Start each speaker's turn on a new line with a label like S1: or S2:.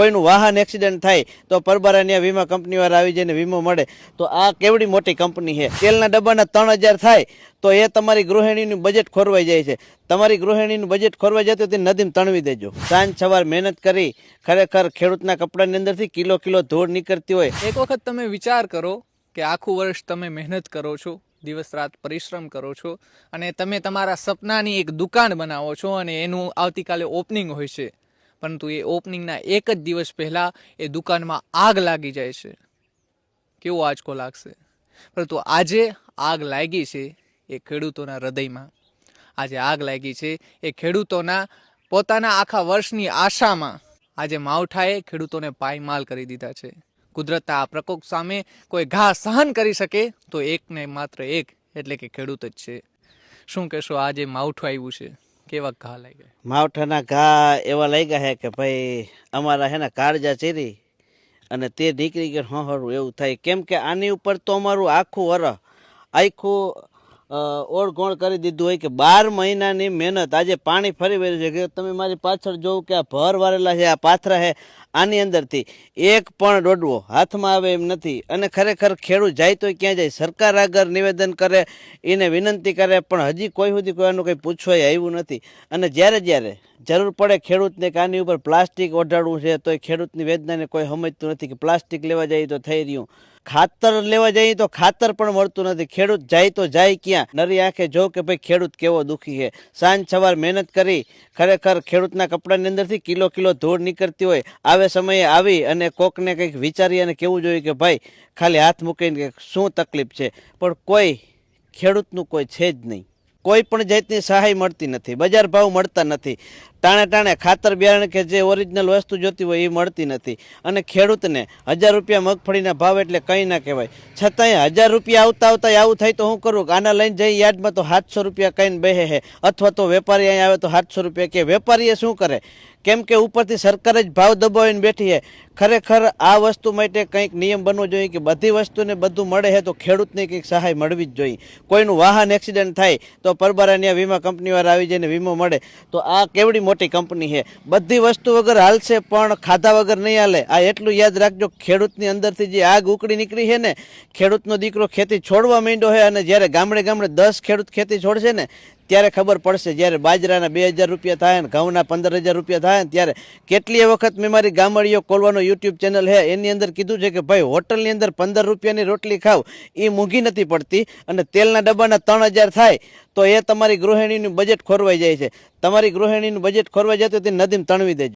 S1: કોઈનું વાહન એક્સિડન્ટ થાય તો પરબારાની વીમા કંપનીવાળા આવી જઈને વીમો મળે. તો આ કેવડી મોટી કંપની છે? તેલના ડબ્બાના ત્રણ હજાર થાય તો એ તમારી ગૃહિણીનું બજેટ ખોરવાઈ જાય છે. તમારી ગૃહિણીનું બજેટ ખોરવાઈ જતું તે નદીમ તણવી દેજો. સાંજ સવાર મહેનત કરી ખરેખર ખેડૂતના કપડાની અંદરથી કિલો કિલો ધૂળ નીકળતી હોય.
S2: એક વખત તમે વિચાર કરો કે આખું વર્ષ તમે મહેનત કરો છો, દિવસ રાત પરિશ્રમ કરો છો અને તમે તમારા સપનાની એક દુકાન બનાવો છો અને એનું આવતીકાલે ઓપનિંગ હોય છે. પરંતુ એ ઓપનિંગના એક જ દિવસ પહેલાં એ દુકાનમાં આગ લાગી જાય છે. કેવો આંચકો લાગશે? પરંતુ આજે આગ લાગી છે એ ખેડૂતોના હૃદયમાં. આજે આગ લાગી છે એ ખેડૂતોના પોતાના આખા વર્ષની આશામાં. આજે માવઠાએ ખેડૂતોને પાયમાલ કરી દીધા છે. કુદરતના આ પ્રકોપ સામે કોઈ ઘા સહન કરી શકે તો એકને માત્ર એક એટલે કે ખેડૂત જ છે. શું કહેશો આજે માવઠું આવ્યું છે? કેવા ઘા લાગ્યા?
S1: માવઠાના ઘા એવા લાગ્યા છે કે ભાઈ અમારા હે ને કાળજા ચીરી અને તે નીકળી ગયો હરું એવું થાય. કેમ કે આની ઉપર તો અમારું આખું વર આખું અ, કરી દીધું હોય કે બાર મહિનાની મહેનત. આજે પાણી ફરી વળ્યું છે. કે તમે મારી પાછળ જોવું કે આ ભર વારેલા છે આ પાથરા છે આની અંદરથી એક પણ દોડવો હાથમાં આવે એમ નથી. અને ખરેખર ખેડૂત જાય તો ક્યાં જાય? સરકાર આગળ નિવેદન કરે એને વિનંતી કરે પણ હજી કોઈ સુધી કોઈનું કંઈ પૂછવાય આવ્યું નથી. અને જ્યારે જ્યારે જરૂર પડે ખેડૂતને કે આની ઉપર પ્લાસ્ટિક ઓઢાડવું છે તો એ ખેડૂતની વેદનાને કોઈ સમજતું નથી કે પ્લાસ્ટિક લેવા જાય તો થઈ રહ્યું. ખાતર લેવા જઈએ તો ખાતર પણ મળતું નથી. ખેડૂત જાય તો જાય ક્યાં? નરી આંખે જો કે ભાઈ ખેડૂત કેવો દુઃખી છે. સાંજ સવાર મહેનત કરી, ખરેખર ખેડૂતના કપડાની અંદરથી કિલો કિલો ધૂળ નીકળતી હોય. આવે સમયે આવી અને કોકને કંઈક વિચારી અને કેવું જોઈએ કે ભાઈ, ખાલી હાથ મૂકીને શું તકલીફ છે? પણ કોઈ ખેડૂતનું કોઈ છે જ નહીં. કોઈ પણ જાતની સહાય મળતી નથી. બજાર ભાવ મળતા નથી. ટાણે ટાણે ખાતર બિયારણ કે જે ઓરિજિનલ વસ્તુ જોતી હોય એ મળતી નથી. અને ખેડૂતને હજાર રૂપિયા મગફળીના ભાવ એટલે કંઈ ના કહેવાય. છતાંય હજાર રૂપિયા આવતા આવતા આવું થાય તો હું કરું? કે આના લઈને જઈ યાર્ડમાં તો સાતસો રૂપિયા કહીને બેહે હે. અથવા તો વેપારી અહીંયા આવે તો સાતસો રૂપિયા કે વેપારીએ શું કરે? કેમ કે ઉપરથી સરકાર જ ભાવ દબાવીને બેઠી છે ખરેખર આ વસ્તુ માટે કંઈક નિયમ બનવો જોઈએ કે બધી વસ્તુને બધું મળે છે તો ખેડૂતને કંઈક સહાય મળવી જ જોઈએ. કોઈનું વાહન એક્સિડન્ટ થાય તો પરબારાની વીમા કંપનીવાળા આવી જઈને વીમો મળે. તો આ કેવડી મોટી કંપની છે. બધી વસ્તુ વગર હાલશે પણ ખાધા વગર નહીં હાલે. આ એટલું યાદ રાખજો, ખેડૂતની અંદરથી જે આગ ઉકળી નીકળી છે ને, ખેડૂતનો દીકરો ખેતી છોડવા માંડ્યો છે અને જ્યારે ગામડે ગામડે દસ ખેડૂત ખેતી છોડશે ને ત્યારે ખબર પડશે, જ્યારે બાજરાના બે હજાર રૂપિયા થાય ને ઘઉંના પંદર હજાર રૂપિયા થાય ને ત્યારે કેટલીય વખત મેં મારી ગામડીઓ ખોલવાનો યુટ્યુબ ચેનલ છે, એની અંદર કીધું છે કે ભાઈ, હોટલની અંદર પંદર રૂપિયાની રોટલી ખાવ એ મોંઘી નથી પડતી અને તેલના ડબ્બાના ત્રણ હજાર થાય, તો એ તમારી ગૃહિણીનું બજેટ ખોરવાઈ જાય છે. તમારી ગૃહિણીનું બજેટ ખોરવાઈ જતું તે નદીમ તણવી દેજો.